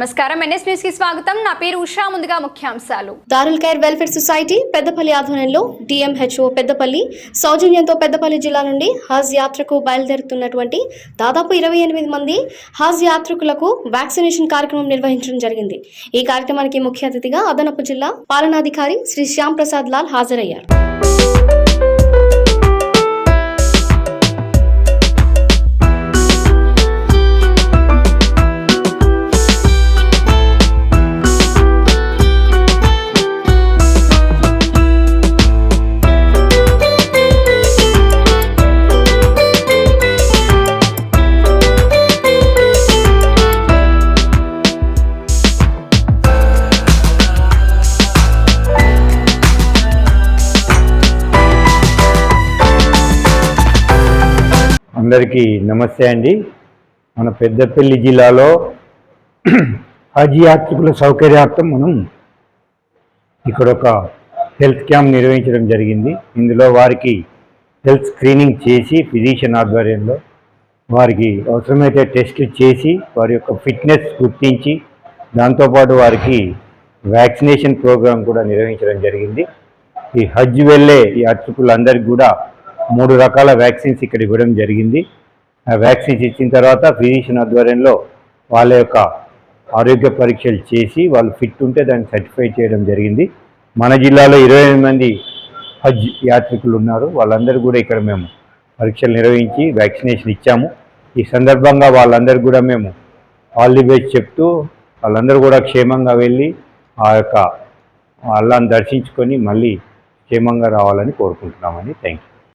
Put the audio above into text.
నమస్కారం. ఎన్ఎస్ న్యూస్కి స్వాగతం. నా పేరు ఉషా. ముందుగా ముఖ్యాంశాలు. Darul care welfare society Peddapalli ఆధ్వర్యంలో డిఎంహెచ్ఓ పెద్దపల్లి సౌజన్యంతో పెద్దపల్లి జిల్లా నుండి హజ్ యాత్రకు బయలుదేరుతున్నటువంటి దాదాపు ఇరవై ఎనిమిది మంది హజ్ యాత్రికులకు వ్యాక్సినేషన్ కార్యక్రమం నిర్వహించడం జరిగింది. ఈ కార్యక్రమానికి ముఖ్య అతిథిగా అదనపు జిల్లా పాలనాధికారి శ్రీ శ్యామ్ ప్రసాద్ లాల్ హాజరయ్యారు. అందరికీ నమస్తే అండి. మన పెద్దపల్లి జిల్లాలో హజ్ యాత్రికుల సౌకర్యార్థం మనం ఇక్కడ ఒక హెల్త్ క్యాంప్ నిర్వహించడం జరిగింది. ఇందులో వారికి హెల్త్ స్క్రీనింగ్ చేసి ఫిజిషియన్ ఆధ్వర్యంలో వారికి అవసరమైతే టెస్టులు చేసి వారి యొక్క ఫిట్నెస్ గుర్తించి దాంతోపాటు వారికి వ్యాక్సినేషన్ ప్రోగ్రాం కూడా నిర్వహించడం జరిగింది. ఈ హజ్ వెళ్ళే యాత్రికులందరికీ కూడా మూడు రకాల వ్యాక్సిన్స్ ఇక్కడ ఇవ్వడం జరిగింది. ఆ వ్యాక్సిన్స్ ఇచ్చిన తర్వాత ఫిజిషియన్ ఆధ్వర్యంలో వాళ్ళ యొక్క ఆరోగ్య పరీక్షలు చేసి వాళ్ళు ఫిట్ ఉంటే దాన్ని సర్టిఫై చేయడం జరిగింది. మన జిల్లాలో ఇరవై మంది హజ్ యాత్రికులు ఉన్నారు. వాళ్ళందరూ కూడా ఇక్కడ మేము పరీక్షలు నిర్వహించి వ్యాక్సినేషన్ ఇచ్చాము. ఈ సందర్భంగా వాళ్ళందరూ కూడా మేము ఆల్ ది బెస్ట్ చెప్తూ వాళ్ళందరూ కూడా క్షేమంగా వెళ్ళి ఆ యొక్క అల్లాన్ని దర్శించుకొని మళ్ళీ క్షేమంగా రావాలని కోరుకుంటున్నామని థ్యాంక్ యూ